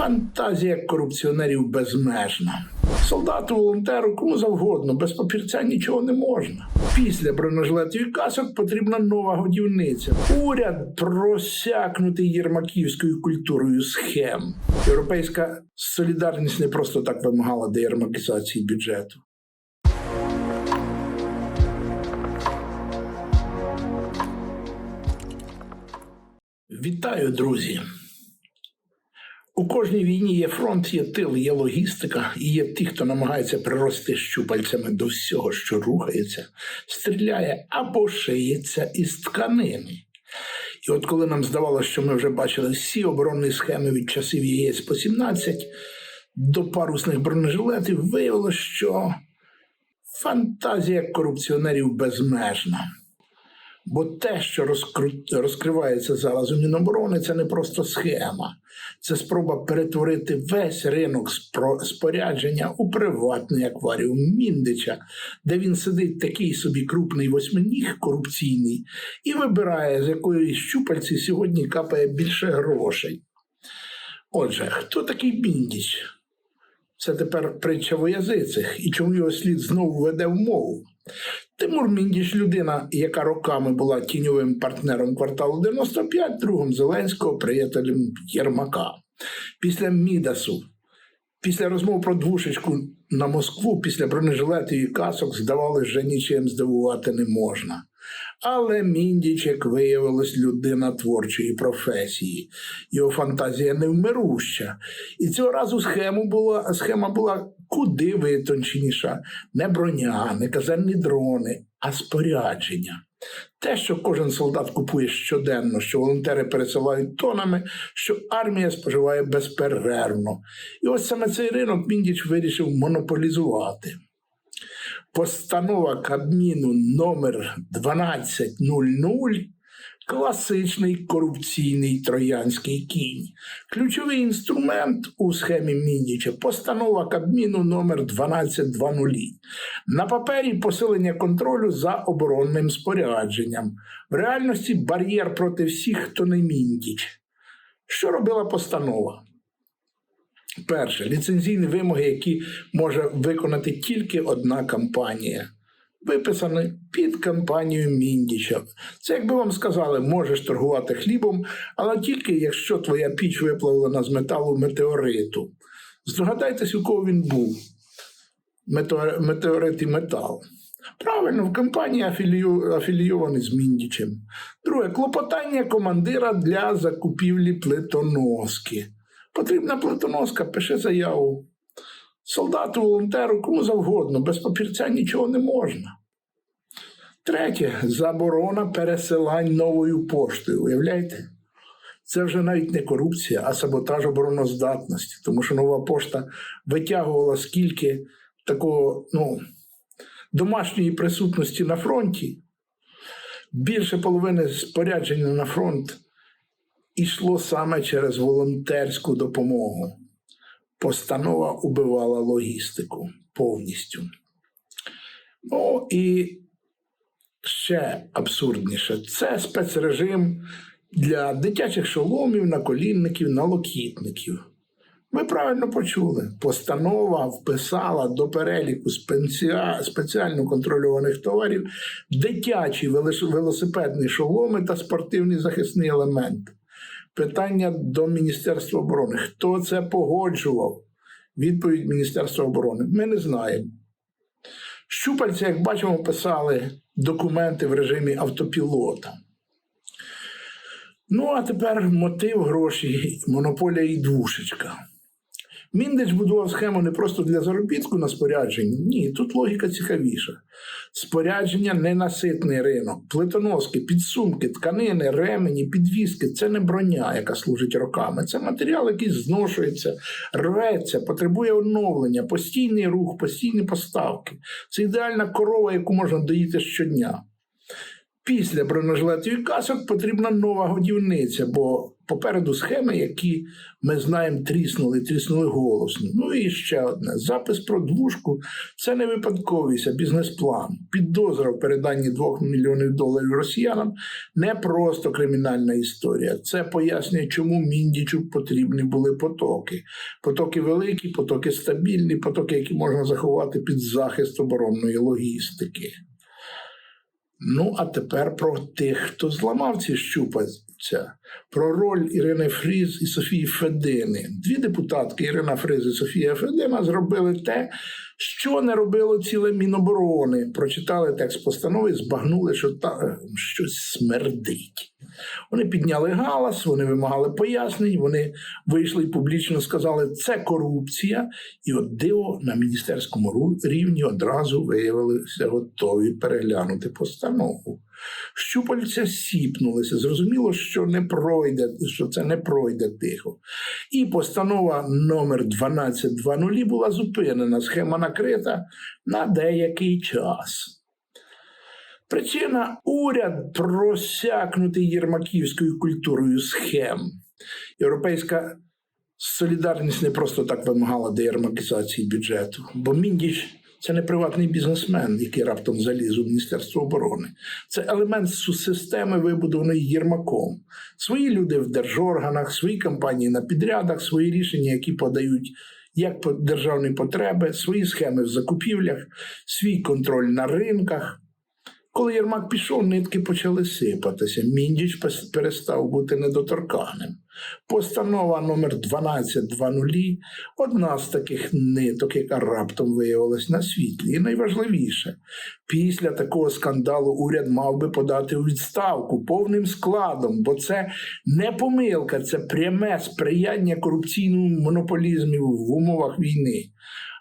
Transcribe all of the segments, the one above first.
Фантазія корупціонерів безмежна. Солдату, волонтеру, кому завгодно, без папірця нічого не можна. Після бронежилетів і касок потрібна нова годівниця. Уряд просякнутий єрмаківською культурою схем. Європейська солідарність не просто так вимагала деєрмакізації бюджету. Вітаю, друзі! У кожній війні є фронт, є тил, є логістика, і є ті, хто намагається прирости щупальцями до всього, що рухається, стріляє або шиється із тканини. І от коли нам здавалося, що ми вже бачили всі оборонні схеми від часів ЄС по 17 до парусних бронежилетів, виявилося, що фантазія корупціонерів безмежна. Бо те, що розкривається зараз у Міноборони, це не просто схема, це спроба перетворити весь ринок спорядження у приватний акваріум Міндича, де він сидить такий собі крупний восьминіг корупційний і вибирає, з якої щупальці сьогодні капає більше грошей. Отже, хто такий Міндіч? Це тепер притча воязицих, і чому його слід знову веде в мову. Тимур Міндіч людина, яка роками була тіньовим партнером кварталу 95, другом Зеленського, приятелем Єрмака. Після Мідасу, після розмов про двушечку на Москву, після бронежилетів і касок, здавалося, що нічим здивувати не можна. Але Міндіч, як виявилось, людина творчої професії. Його фантазія невмируща. І цього разу схему була, схема була куди витонченіша. Не броня, не казенні дрони, а спорядження. Те, що кожен солдат купує щоденно, що волонтери пересилають тонами, що армія споживає безперервно. І ось саме цей ринок Міндіч вирішив монополізувати. Постанова Кабміну номер 1200 класичний корупційний троянський кінь. Ключовий інструмент у схемі Міндіча постанова Кабміну номер 1220. На папері посилення контролю за оборонним спорядженням. В реальності бар'єр проти всіх, хто не Міндіч. Що робила постанова? Перше, ліцензійні вимоги, які може виконати тільки одна компанія. Виписані під кампанію Міндіча. Це, якби вам сказали, можеш торгувати хлібом, але тільки якщо твоя піч виплавлена з металу метеориту. Здогадайтесь, у кого він був. Метеорит і метал. Правильно, в компанії афілію- афілійований з Міндічем. Друге, клопотання командира для закупівлі плитоноски. Потрібна плитоноска, пиши заяву. Солдату, волонтеру, кому завгодно, без папірця нічого не можна. Третє заборона пересилань новою поштою. Уявляєте? Це вже навіть не корупція, а саботаж обороноздатності, тому що нова пошта витягувала скільки такого ну, домашньої присутності на фронті. Більше половини спорядження на фронт ішло саме через волонтерську допомогу. Постанова убивала логістику повністю. Ну і ще абсурдніше це спецрежим для дитячих шоломів, наколінників, налокітників. Ви правильно почули. Постанова вписала до переліку спеціально контрольованих товарів дитячі велосипедні шоломи та спортивний захисний елемент. Питання до Міністерства оборони. Хто це погоджував? Відповідь Міністерства оборони. Ми не знаємо. Щупальці, як бачимо, писали документи в режимі автопілота. Ну, а тепер мотив гроші, монополія і двушечка. Міндич будував схему не просто для заробітку на спорядженні. Ні, тут логіка цікавіша. Спорядження ненаситний ринок, плитоноски, підсумки, тканини, ремені, підвіски це не броня, яка служить роками. Це матеріал, який зношується, рветься, потребує оновлення, постійний рух, постійні поставки. Це ідеальна корова, яку можна доїти щодня. Після бронежилетів і касок потрібна нова годівниця, бо попереду схеми, які ми знаємо, тріснули, тріснули голосно. Ну і ще одне: запис про двушку це не випадковість, а бізнес-план. Підозра в переданні 2 мільйонів доларів росіянам не просто кримінальна історія. Це пояснює, чому Міндічу потрібні були потоки. Потоки великі, потоки стабільні, потоки, які можна заховати під захист оборонної логістики. Ну, а тепер про тих, хто зламав ці щупальця, про роль Ірини Фріз і Софії Федини. Дві депутатки Ірина Фриз і Софія Федина зробили те, що не робило ціле Міноборони. Прочитали текст постанови, збагнули, що там щось смердить. Вони підняли галас, вони вимагали пояснень, вони вийшли і публічно сказали, це корупція. І от диво на міністерському рівні одразу виявилися готові переглянути постанову. Щупальця сіпнулися. Зрозуміло, що не пройде, що це не пройде тихо. І постанова номер 1220 була зупинена. Схема накрита на деякий час. Причина уряд просякнутий єрмаківською культурою схем. Європейська солідарність не просто так вимагала деєрмакізації бюджету, бо Міндіч це не приватний бізнесмен, який раптом заліз у Міністерство оборони. Це елемент системи, вибудованої Єрмаком. Свої люди в держорганах, свої компанії на підрядах, свої рішення, які подають як державні потреби, свої схеми в закупівлях, свій контроль на ринках. Коли Єрмак пішов, нитки почали сипатися. Міндіч перестав бути недоторканим. Постанова номер 1220 – одна з таких ниток, яка раптом виявилась на світлі. І найважливіше, після такого скандалу уряд мав би подати у відставку повним складом, бо це не помилка, це пряме сприяння корупційному монополізму в умовах війни.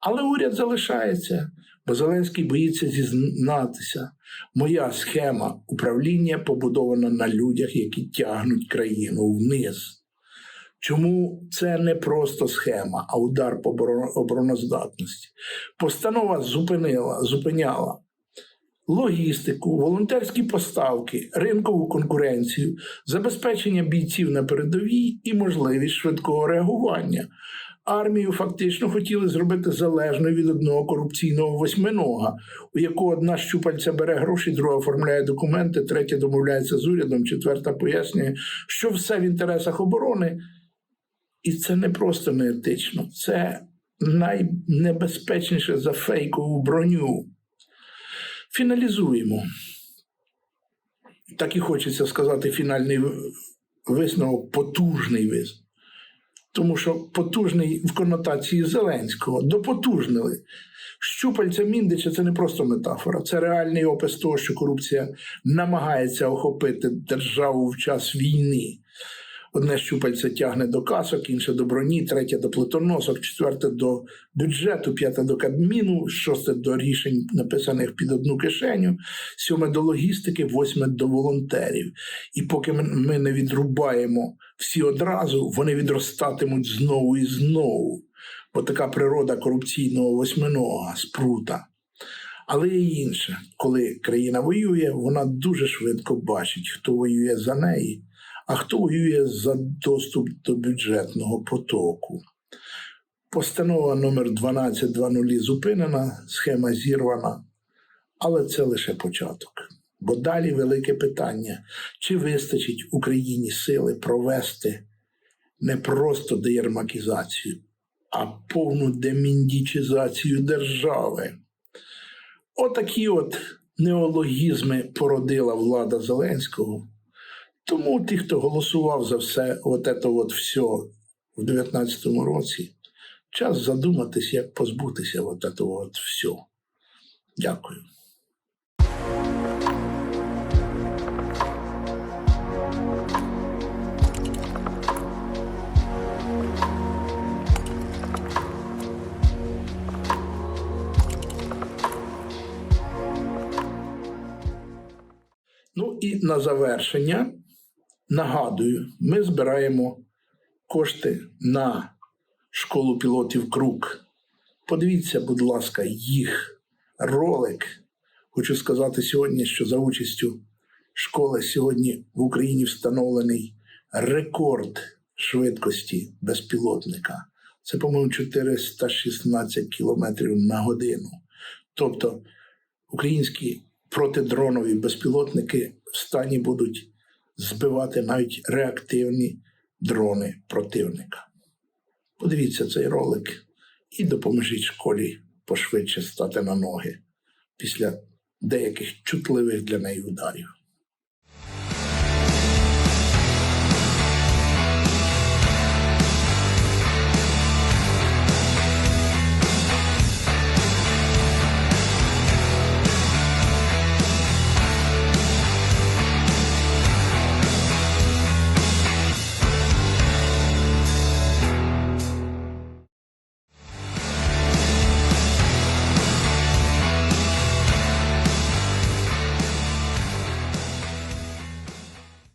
Але уряд залишається, бо Зеленський боїться зізнатися. Моя схема управління побудована на людях, які тягнуть країну вниз. Чому це не просто схема, а удар по обороноздатності? Постанова зупинила, зупиняла логістику, волонтерські поставки, ринкову конкуренцію, забезпечення бійців на передовій і можливість швидкого реагування. Армію фактично хотіли зробити залежною від одного корупційного восьминога, у якого одна щупальця бере гроші, друга оформляє документи, третя домовляється з урядом, четверта пояснює, що все в інтересах оборони. І це не просто неетично, це найнебезпечніше за фейкову броню. Фіналізуємо. Так і хочеться сказати фінальний висновок, потужний висновок. Тому що потужний в конотації Зеленського допотужнили. Щупальця Міндича це не просто метафора, це реальний опис того, що корупція намагається охопити державу в час війни. Одне щупальце тягне до касок, інше до броні, третє до плитоносок, четверте до бюджету, п'яте до кадміну, шосте до рішень, написаних під одну кишеню, сьоме до логістики, восьме до волонтерів. І поки ми не відрубаємо всі одразу, вони відростатимуть знову і знову. Бо така природа корупційного восьминога, спрута. Але є інше, коли країна воює, вона дуже швидко бачить, хто воює за неї, а хто воює за доступ до бюджетного потоку. Постанова номер 1220 зупинена, схема зірвана, але це лише початок. Бо далі велике питання: чи вистачить Україні сили провести не просто деєрмакізацію, а повну деміндічизацію держави. Отакі от неологізми породила влада Зеленського. Тому ті, хто голосував за все, от це от все в 19-му році, час задуматись, як позбутися от цього от все. Дякую. Ну і на завершення нагадую, ми збираємо кошти на школу пілотів Крук. Подивіться, будь ласка, їх ролик. Хочу сказати сьогодні, що за участю школи сьогодні в Україні встановлений рекорд швидкості безпілотника. Це, по-моєму, 416 кілометрів на годину. Тобто українські протидронові безпілотники в стані будуть збивати навіть реактивні дрони противника. Подивіться цей ролик і допоможіть школі пошвидше стати на ноги після деяких чутливих для неї ударів.